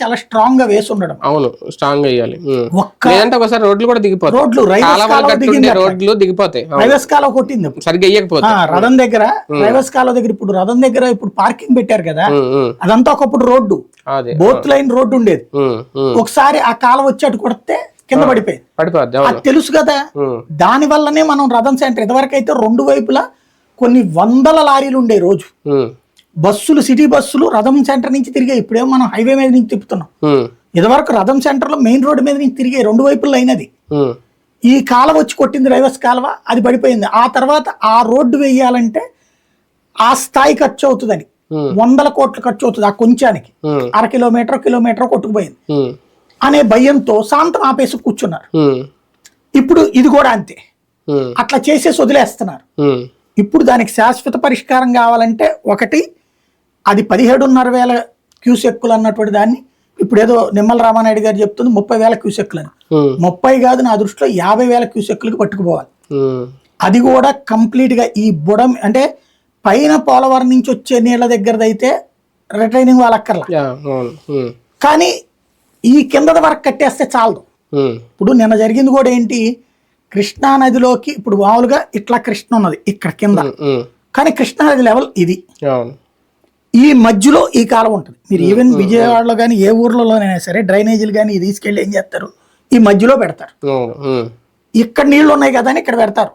చాలా స్ట్రాంగ్గా వేసి ఉండడం. అవును స్ట్రాంగ్ అయ్యాలి లేదంటే ఒకసారి రోడ్లు కూడా దిగిపోతాయి. రోడ్లు రైల్వే. రోడ్లు దిగిపోతాయి. అవును. రైల్వే కాలువ కొట్టింది సరిగ్గా ఇయ్యకపోతే. రథం దగ్గర రైల్వే కాలువ దగ్గర ఇప్పుడు రథం దగ్గర ఇప్పుడు పార్కింగ్ పెట్టారు కదా. అదంతా ఒకప్పుడు రోడ్డు. బోత్ లైన్ రోడ్డు ఉండేది. ఒకసారి ఆ కాలువ వచ్చి అటు కొడితే కింద పడిపోయింది. పడిపోద్ది అది తెలుసు కదా? దాని వల్లనే మనం రథం సెంటర్ ఇదివరకు అయితే రెండు వైపులా కొన్ని వందల లారీలు ఉండే రోజు. బస్సులు సిటీ బస్సులు రథం సెంటర్ నుంచి తిరిగాయి. ఇప్పుడేమో మనం హైవే మీద నుంచి తిప్పుతున్నాం. ఇదివరకు రథం సెంటర్లో మెయిన్ రోడ్డు మీద నుంచి తిరిగాయి రెండు వైపులు ఉమ్, ఈ కాలువ వచ్చి కొట్టింది రైల్వేస్ కాలువ అది పడిపోయింది. ఆ తర్వాత ఆ రోడ్డు వేయాలంటే ఆ స్థాయి ఖర్చు అవుతుందని. వందల కోట్లు ఖర్చు అవుతుంది ఆ కొంచానికి. అర కిలోమీటర్ కిలోమీటర్ కొట్టుకుపోయింది. అనే భయంతో శాంతం ఆపేసి కూర్చున్నారు. ఇప్పుడు ఇది కూడా అంతే. అట్లా చేసేసి వదిలేస్తున్నారు. ఇప్పుడు దానికి శాశ్వత పరిష్కారం కావాలంటే ఒకటి అది పదిహేడున్నర వేల క్యూసెక్కులు అన్నటువంటి దాన్ని ఇప్పుడు ఏదో నిమ్మల రామానాయుడు గారు చెప్తుంది ముప్పై వేల క్యూసెక్కులు అని ముప్పై కాదు నా దృష్టిలో యాభై వేల క్యూసెక్కులకి పట్టుకుపోవాలి. అది కూడా కంప్లీట్గా ఈ బుడం అంటే పైన పోలవరం నుంచి వచ్చే నీళ్ళ దగ్గరదైతే రిటైనింగ్ వాళ్ళక్కర్లా కానీ ఈ కిందది వరకు కట్టేస్తే చాలదు. ఇప్పుడు నిన్న జరిగింది కూడా ఏంటి? కృష్ణా నదిలోకి ఇప్పుడు మామూలుగా ఇట్లా కృష్ణ ఉన్నది ఇక్కడ కింద. కానీ కృష్ణా నది లెవెల్ ఇది. ఈ మధ్యలో ఈ కాలం ఉంటుంది. మీరు ఈవెన్ విజయవాడలో కానీ ఏ ఊర్లలోనైనా సరే డ్రైనేజీలు కానీ తీసుకెళ్ళి ఏం చేస్తారు? ఈ మధ్యలో పెడతారు. ఇక్కడ నీళ్ళు ఉన్నాయి కదా అని ఇక్కడ పెడతారు.